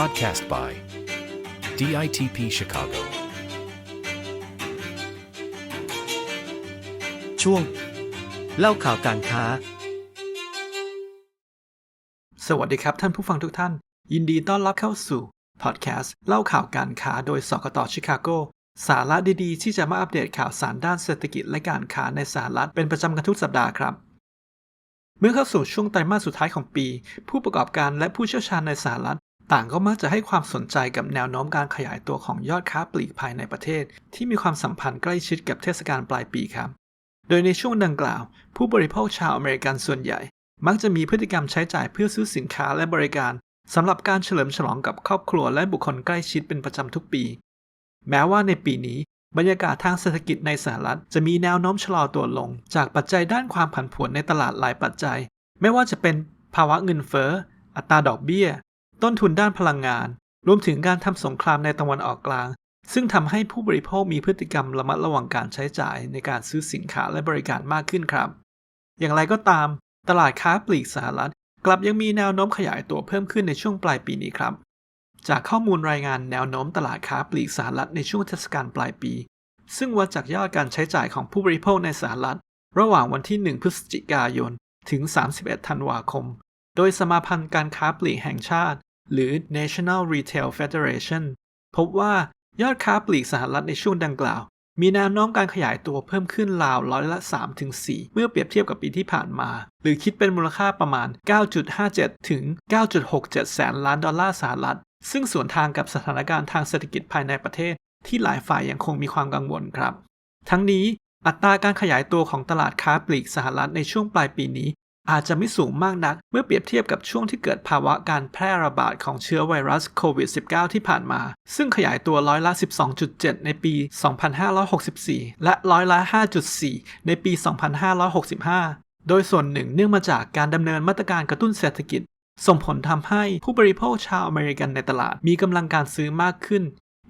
podcast by DITP Chicago. ช่วง เล่าข่าวการค้า สวัสดีครับท่านผู้ฟังทุกท่าน ยินดีต้อนรับเข้าสู่พอดแคสต์เล่าข่าวการค้าโดยสกตชิคาโกสาระดีๆ ที่จะมาอัปเดตข่าวสารด้านเศรษฐกิจและการค้าในสหรัฐเป็นประจำกันทุกสัปดาห์ครับเมื่อเข้าสู่ช่วงไตรมาสสุดท้ายของปี ผู้ประกอบการและผู้เชี่ยวชาญในสหรัฐ ต่างก็มักจะให้ความสนใจกับแนวโน้มการขยายตัวของยอดค้าปลีกภายในประเทศ ที่มีความสัมพันธ์ใกล้ชิดกับเทศกาลปลายปีครับ โดยในช่วงดังกล่าว ผู้บริโภคชาวอเมริกันส่วนใหญ่ มักจะมีพฤติกรรมใช้จ่ายเพื่อซื้อสินค้าและบริการสำหรับการเฉลิมฉลองกับครอบครัวและบุคคลใกล้ชิดเป็นประจำทุกปี แม้ว่าในปีนี้ บรรยากาศทางเศรษฐกิจในสหรัฐจะมีแนวโน้มชะลอตัวลง จากปัจจัยด้านความผันผวนในตลาดหลายปัจจัย ไม่ว่าจะเป็นภาวะเงินเฟ้อ อัตราดอกเบี้ย ต้นทุนด้านพลังงาน รวมถึงการทำสงครามในตะวันออกกลาง ซึ่งทำให้ผู้บริโภคมีพฤติกรรมระมัดระวังการใช้จ่ายในการซื้อสินค้าและบริการมากขึ้นครับ อย่างไรก็ตาม ตลาดค้าปลีกสหรัฐ กลับยังมีแนวโน้มขยายตัวเพิ่มขึ้นในช่วงปลายปีนี้ครับ จากข้อมูลรายงานแนวโน้มตลาดค้าปลีกสหรัฐในช่วงเทศกาลปลายปี ซึ่งวัดจากยอดการใช้จ่ายของผู้บริโภคในสหรัฐ ระหว่างวันที่ 1 พฤศจิกายน ถึง 31 ธันวาคม โดยสมาพันธ์การค้าปลีกแห่งชาติ หรือ National Retail Federation พบว่ายอดค้าปลีกสหรัฐในช่วงดังกล่าว มีแนวโน้มการขยายตัวเพิ่มขึ้นราวร้อยละ3ถึง4เมื่อเปรียบเทียบกับปีที่ผ่านมา หรือคิดเป็นมูลค่าประมาณ 9.57 ถึง 9.67 แสนล้านดอลลาร์สหรัฐ ซึ่งสวนทางกับสถานการณ์ทางเศรษฐกิจภายในประเทศ ที่หลายฝ่ายยังคงมีความกังวลครับ ทั้งนี้อัตราการขยายตัวของตลาดค้าปลีกสหรัฐในช่วงปลายปีนี้ อาจจะไม่สูงมากนัก เมื่อเปรียบเทียบกับช่วงที่เกิดภาวะการแพร่ระบาดของเชื้อไวรัสโควิด -19 ที่ผ่านมา ซึ่งขยายตัวร้อยละ 12.7 ในปี 2564 และร้อยละ 5.4 ในปี 2565 โดยส่วนหนึ่งเนื่องมาจากการดำเนินมาตรการกระตุ้นเศรษฐกิจ ส่งผลทำให้ผู้บริโภคชาวอเมริกันในตลาดมีกำลังการซื้อมากขึ้น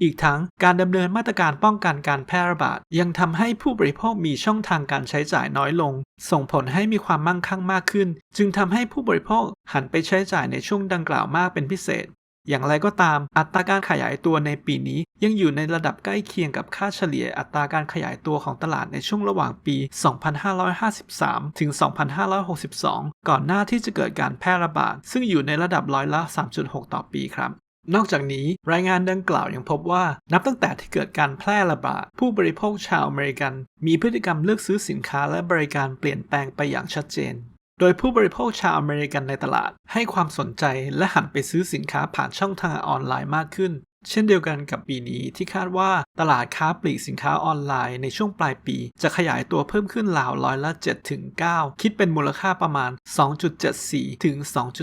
อีกทั้งการดำเนินมาตรการป้องกันการแพร่ระบาดยังทำให้ผู้บริโภคมีช่องทางการใช้จ่ายน้อยลง ส่งผลให้มีความมั่งคั่งมากขึ้น จึงทำให้ผู้บริโภคหันไปใช้จ่ายในช่วงดังกล่าวมากเป็นพิเศษ อย่างไรก็ตาม อัตราการขยายตัวในปีนี้ยังอยู่ในระดับใกล้เคียงกับค่าเฉลี่ยอัตราการขยายตัวของตลาดในช่วงระหว่างปี 2553 ถึง 2562 ก่อนหน้าที่จะเกิดการแพร่ระบาดซึ่งอยู่ในระดับร้อยละ 3.6 ต่อปีครับ นอกจากนี้รายงานดังกล่าวยังพบว่านับตั้งแต่ที่เกิดการแพร่ระบาดผู้บริโภคชาวอเมริกัน มีพฤติกรรมเลือกซื้อสินค้าและบริการเปลี่ยนแปลงไปอย่างชัดเจน โดยผู้บริโภคชาวอเมริกันในตลาด ให้ความสนใจและหันไปซื้อสินค้าผ่านช่องทางออนไลน์มากขึ้น เช่นเดียวกันกับปีนี้ที่คาดว่าตลาดค้าปลีกสินค้าออนไลน์ในช่วงปลายปี จะขยายตัวเพิ่มขึ้นราวร้อยละ7ถึง9คิดเป็นมูลค่าประมาณ 2.74 ถึง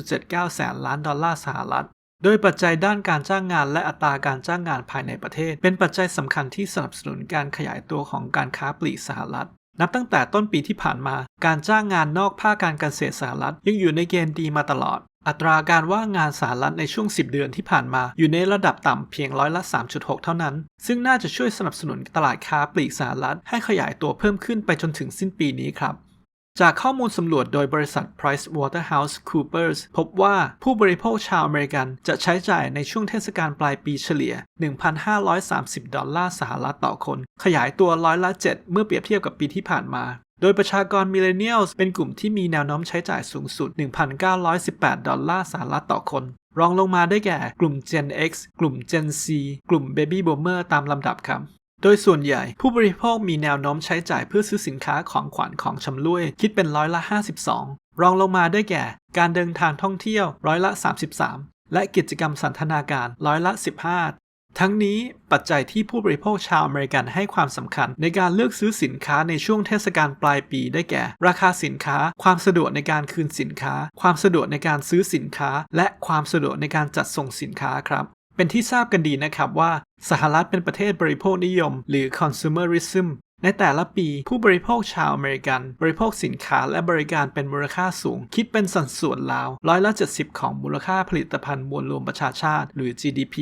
2.79 แสนล้านดอลลาร์สหรัฐ โดยปัจจัยด้านการจ้างงานและอัตราการจ้างงานภายในประเทศ เป็นปัจจัยสำคัญที่สนับสนุนการขยายตัวของการค้าปลีกสหรัฐ นับตั้งแต่ต้นปีที่ผ่านมา การจ้างงานนอกภาคการเกษตรสหรัฐยังอยู่ในเกณฑ์ดีมาตลอด อัตราการว่างงานสหรัฐในช่วง 10 เดือนที่ผ่านมา อยู่ในระดับต่ำเพียงร้อยละ 3.6 เท่านั้น ซึ่งน่าจะช่วยสนับสนุนตลาดค้าปลีกสหรัฐให้ขยายตัวเพิ่มขึ้นไปจนถึงสิ้นปีนี้ครับ จากข้อมูลสำรวจโดยบริษัท PricewaterhouseCoopers พบว่าผู้บริโภคชาวอเมริกันจะใช้จ่ายในช่วงเทศกาลปลายปีเฉลี่ย 1,530 ดอลลาร์สหรัฐต่อคน ขยายตัวร้อยละ7เมื่อเปรียบเทียบกับปีที่ผ่านมา โดยประชากรมิเลเนียลเป็นกลุ่มที่มีแนวโน้มใช้จ่ายสูงสุด 1,918 ดอลลาร์สหรัฐต่อคน รองลงมาได้แก่กลุ่ม Gen X กลุ่ม Gen Z กลุ่ม Baby Boomer ตามลำดับครับ โดยส่วนใหญ่ผู้บริโภคมีแนวโน้มใช้จ่ายเพื่อซื้อสินค้าของขวัญของชำร่วย คิดเป็นร้อยละ 52 รองลงมาได้แก่ การเดินทางท่องเที่ยวร้อยละ 33 และกิจกรรมสันทนาการร้อยละ 15 ทั้งนี้ปัจจัยที่ผู้บริโภคชาวอเมริกันให้ความสำคัญ ในการเลือกซื้อสินค้าในช่วงเทศกาลปลายปีได้แก่ ราคาสินค้า ความสะดวกในการคืนสินค้า ความสะดวกในการซื้อสินค้า และความสะดวกในการจัดส่งสินค้าครับ เป็นที่ทราบกันดีนะครับว่าสหรัฐเป็นประเทศบริโภคนิยม หรือ consumerism ในแต่ละปีผู้บริโภคชาวอเมริกัน บริโภคสินค้าและบริการเป็นมูลค่าสูง คิดเป็นสัดส่วนราวร้อยละ70 ของมูลค่าผลิตภัณฑ์มวลรวมประชาชาติ หรือ GDP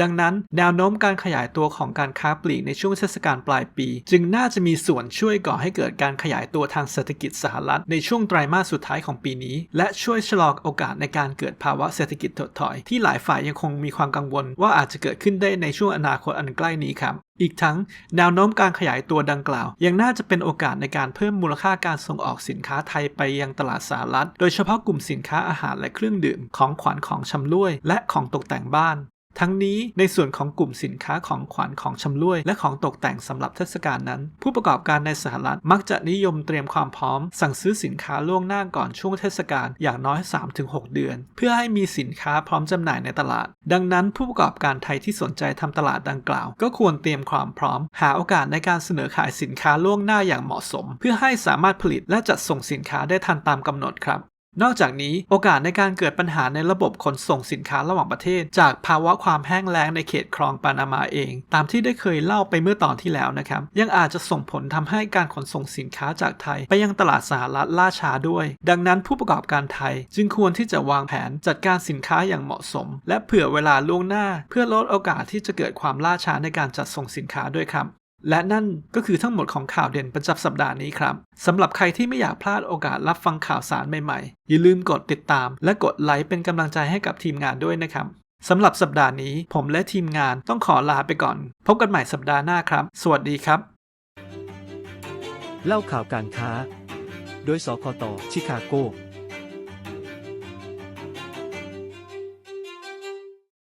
ดังนั้น แนวโน้มการขยายตัวของการค้าปลีกในช่วงเทศกาลปลายปี จึงน่าจะมีส่วนช่วยก่อให้เกิดการขยายตัวทางเศรษฐกิจสหรัฐในช่วงไตรมาสสุดท้ายของปีนี้ และช่วยชะลอโอกาสในการเกิดภาวะเศรษฐกิจถดถอย ที่หลายฝ่ายยังคงมีความกังวลว่าอาจจะเกิดขึ้นได้ในช่วงอนาคตอันใกล้นี้ครับ อีกทั้งแนวโน้มการขยายตัวดังกล่าว ยังน่าจะเป็นโอกาสในการเพิ่มมูลค่าการส่งออกสินค้าไทยไปยังตลาดสหรัฐ โดยเฉพาะกลุ่มสินค้าอาหารและเครื่องดื่ม ของขวัญของชำร่วย และของตกแต่งบ้าน ทั้งนี้ในส่วนของกลุ่มสินค้าของขวัญของชำร่วย และของตกแต่งสำหรับเทศกาลนั้น ผู้ประกอบการในสหรัฐมักจะนิยมเตรียมความพร้อม สั่งซื้อสินค้าล่วงหน้าก่อนช่วงเทศกาลอย่างน้อย 3-6 เดือน เพื่อให้มีสินค้าพร้อมจำหน่ายในตลาด ดังนั้นผู้ประกอบการไทยที่สนใจทำตลาดดังกล่าว ก็ควรเตรียมความพร้อม หาโอกาสในการเสนอขายสินค้าล่วงหน้าอย่างเหมาะสม เพื่อให้สามารถผลิตและจัดส่งสินค้าได้ทันตามกำหนดครับ นอกจากนี้โอกาสในการเกิดปัญหาในระบบขนส่งสินค้าระหว่างประเทศ จากภาวะความแห้งแล้งในเขตคลองปานามาเอง ตามที่ได้เคยเล่าไปเมื่อตอนที่แล้วนะครับ ยังอาจจะส่งผลทำให้การขนส่งสินค้าจากไทย ไปยังตลาดสหรัฐล่าช้าด้วย ดังนั้นผู้ประกอบการไทย จึงควรที่จะวางแผนจัดการสินค้าอย่างเหมาะสม และเผื่อเวลาล่วงหน้า เพื่อลดโอกาสที่จะเกิดความล่าช้าในการจัดส่งสินค้าด้วยครับ และนั่นก็คือทั้งหมดของข่าวเด่นประจำสัปดาห์นี้ครับสำหรับใครที่ไม่อยากพลาดโอกาสรับฟังข่าวสารใหม่ๆ อย่าลืมกดติดตาม และกดไลค์เป็นกำลังใจให้กับทีมงานด้วยนะครับสำหรับสัปดาห์นี้ผมและทีมงานต้องขอลาไปก่อน พบกันใหม่สัปดาห์หน้าครับ สวัสดีครับ เล่าข่าวการค้า โดยสคตชิคาโก